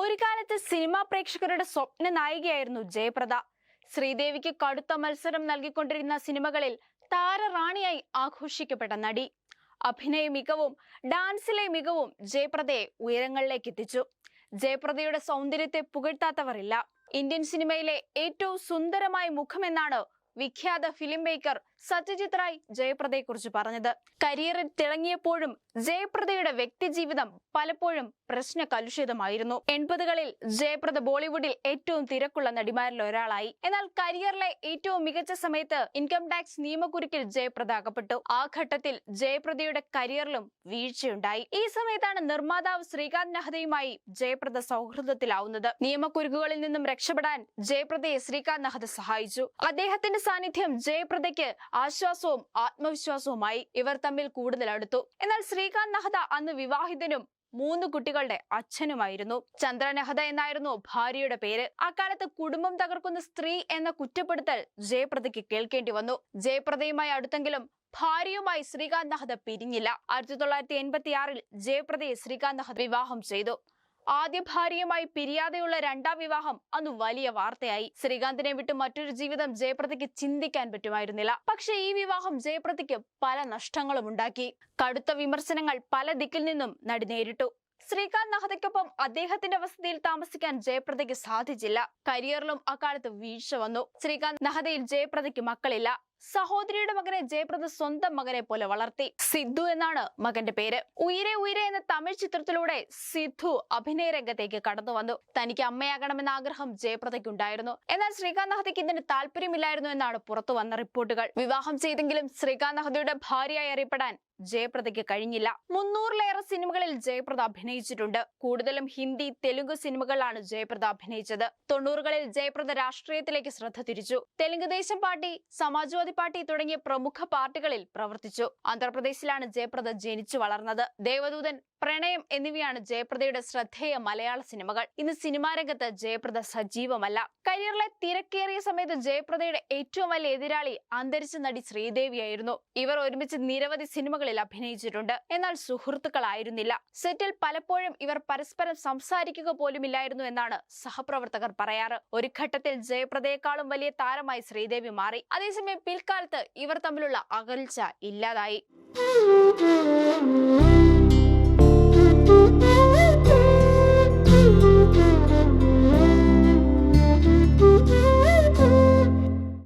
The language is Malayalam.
ഒരു കാലത്ത് സിനിമാ പ്രേക്ഷകരുടെ സ്വപ്ന നായികയായിരുന്നു ജയപ്രദ. ശ്രീദേവിക്ക് കടുത്ത മത്സരം നൽകിക്കൊണ്ടിരുന്ന സിനിമകളിൽ താരറാണിയായി ആഘോഷിക്കപ്പെട്ട നടി. അഭിനയ മികവും ഡാൻസിലെ മികവും ജയപ്രദയെ ഉയരങ്ങളിലേക്ക് എത്തിച്ചു. ജയപ്രദയുടെ സൗന്ദര്യത്തെ പുകഴ്ത്താത്തവരില്ല. ഇന്ത്യൻ സിനിമയിലെ ഏറ്റവും സുന്ദരമായ മുഖമെന്നാണ് വിഖ്യാത ഫിലിം മേക്കർ സത്യജിത് റായ് ജയപ്രദയെക്കുറിച്ച് പറഞ്ഞത്. കരിയറിൽ തിളങ്ങിയപ്പോഴും ജയപ്രദയുടെ വ്യക്തിജീവിതം പലപ്പോഴും പ്രശ്ന കലുഷിതമായിരുന്നു. എൺപതുകളിൽ ജയപ്രദ ബോളിവുഡിൽ ഏറ്റവും തിരക്കുള്ള നടിമാരിൽ ഒരാളായി. എന്നാൽ കരിയറിലെ ഏറ്റവും മികച്ച സമയത്ത് ഇൻകം ടാക്സ് നിയമക്കുരുക്കിൽ ജയപ്രദ അകപ്പെട്ടു. ആ ഘട്ടത്തിൽ ജയപ്രദയുടെ കരിയറിലും വീഴ്ചയുണ്ടായി. ഈ സമയത്താണ് നിർമ്മാതാവ് ശ്രീകാന്ത് നഹദയുമായി ജയപ്രദ സൗഹൃദത്തിലാവുന്നത്. നിയമക്കുരുക്കുകളിൽ നിന്നും രക്ഷപ്പെടാൻ ജയപ്രദയെ ശ്രീകാന്ത് നഹദ സഹായിച്ചു. അദ്ദേഹത്തിന്റെ സാന്നിധ്യം ജയപ്രദയ്ക്ക് ആശ്വാസവും ആത്മവിശ്വാസവുമായി ഇവർ തമ്മിൽ കൂടുതൽ അടുത്തു. എന്നാൽ ശ്രീകാന്ത് നഹദ അന്ന് വിവാഹിതനും മൂന്ന് കുട്ടികളുടെ അച്ഛനുമായിരുന്നു. ചന്ദ്ര നെഹദ എന്നായിരുന്നു ഭാര്യയുടെ പേര്. അക്കാലത്ത് കുടുംബം തകർക്കുന്ന സ്ത്രീ എന്ന കുറ്റപ്പെടുത്തൽ ജയപ്രദയ്ക്ക് കേൾക്കേണ്ടി വന്നു. ജയപ്രദയുമായി അടുത്തെങ്കിലും ഭാര്യയുമായി ശ്രീകാന്ത് നഹദ പിരിഞ്ഞില്ല. ആയിരത്തി തൊള്ളായിരത്തി എൺപത്തി ആറിൽ ജയപ്രദയെ ശ്രീകാന്ത് നഹദ വിവാഹം ചെയ്തു. ആദ്യ ഭാര്യയുമായി പിരിയാതെയുള്ള രണ്ടാം വിവാഹം അന്ന് വലിയ വാർത്തയായി. ശ്രീകാന്തിനെ വിട്ട് മറ്റൊരു ജീവിതം ജയപ്രതിക്ക് ചിന്തിക്കാൻ പറ്റുമായിരുന്നില്ല. പക്ഷെ ഈ വിവാഹം ജയപ്രതിക്ക് പല നഷ്ടങ്ങളും ഉണ്ടാക്കി. കടുത്ത വിമർശനങ്ങൾ പല ദിക്കിൽ നിന്നും നടി നേരിട്ടു. ശ്രീകാന്ത് നഹതയ്ക്കൊപ്പം അദ്ദേഹത്തിന്റെ വസതിയിൽ താമസിക്കാൻ ജയപ്രദയ്ക്ക് സാധിച്ചില്ല. കരിയറിലും അക്കാലത്ത് വീഴ്ച വന്നു. ശ്രീകാന്ത് നഹതയിൽ ജയപ്രദയ്ക്ക് മക്കളില്ല. സഹോദരിയുടെ മകനെ ജയപ്രദ സ്വന്തം മകനെ പോലെ വളർത്തി. സിദ്ധു എന്നാണ് മകന്റെ പേര്. ഉയരെ ഉയരെ എന്ന തമിഴ് ചിത്രത്തിലൂടെ സിദ്ധു അഭിനയ രംഗത്തേക്ക് കടന്നു വന്നു. തനിക്ക് അമ്മയാകണമെന്ന ആഗ്രഹം ജയപ്രദയ്ക്കുണ്ടായിരുന്നു. എന്നാൽ ശ്രീകാന്ത് നഹദയ്ക്ക് ഇതിന് താല്പര്യമില്ലായിരുന്നു എന്നാണ് പുറത്തു വന്ന റിപ്പോർട്ടുകൾ. വിവാഹം ചെയ്തെങ്കിലും ശ്രീകാന്ത് നഹദയുടെ ഭാര്യയായി അറിയപ്പെടാൻ ജയപ്രദയ്ക്ക് കഴിഞ്ഞില്ല. മുന്നൂറിലേറെ ജയപ്രദ അഭിനയിച്ചിട്ടുണ്ട്. കൂടുതലും ഹിന്ദി തെലുങ്ക് സിനിമകളിലാണ് ജയപ്രദ അഭിനയിച്ചത്. തൊണ്ണൂറുകളിൽ ജയപ്രദ രാഷ്ട്രീയത്തിലേക്ക് ശ്രദ്ധ തിരിച്ചു. തെലുങ്ക് ദേശം പാർട്ടി സമാജ്വാദി പാർട്ടി തുടങ്ങിയ പ്രമുഖ പാർട്ടികളിൽ പ്രവർത്തിച്ചു. ആന്ധ്രാപ്രദേശിലാണ് ജയപ്രദ ജനിച്ചു വളർന്നത്. ദേവദൂതൻ പ്രണയം എന്നിവയാണ് ജയപ്രദയുടെ ശ്രദ്ധേയ മലയാള സിനിമകൾ. ഇന്ന് സിനിമാ രംഗത്ത് ജയപ്രദ സജീവമല്ല. കരിയറിലെ തിരക്കേറിയ സമയത്ത് ജയപ്രദയുടെ ഏറ്റവും വലിയ എതിരാളി അന്തരിച്ച നടി ശ്രീദേവിയായിരുന്നു. ഇവർ ഒരുമിച്ച് നിരവധി സിനിമകളിൽ അഭിനയിച്ചിട്ടുണ്ട്. എന്നാൽ സുഹൃത്തുക്കളായിരുന്നില്ല. സെറ്റിൽ പലപ്പോഴും ഇവർ പരസ്പരം സംസാരിക്കുക പോലുമില്ലായിരുന്നു എന്നാണ് സഹപ്രവർത്തകർ പറയാറ്. ഒരു ഘട്ടത്തിൽ ജയപ്രദയെക്കാളും വലിയ താരമായി ശ്രീദേവി മാറി. അതേസമയം പിൽക്കാലത്ത് ഇവർ തമ്മിലുള്ള അകൽച്ച ഇല്ലാതായി.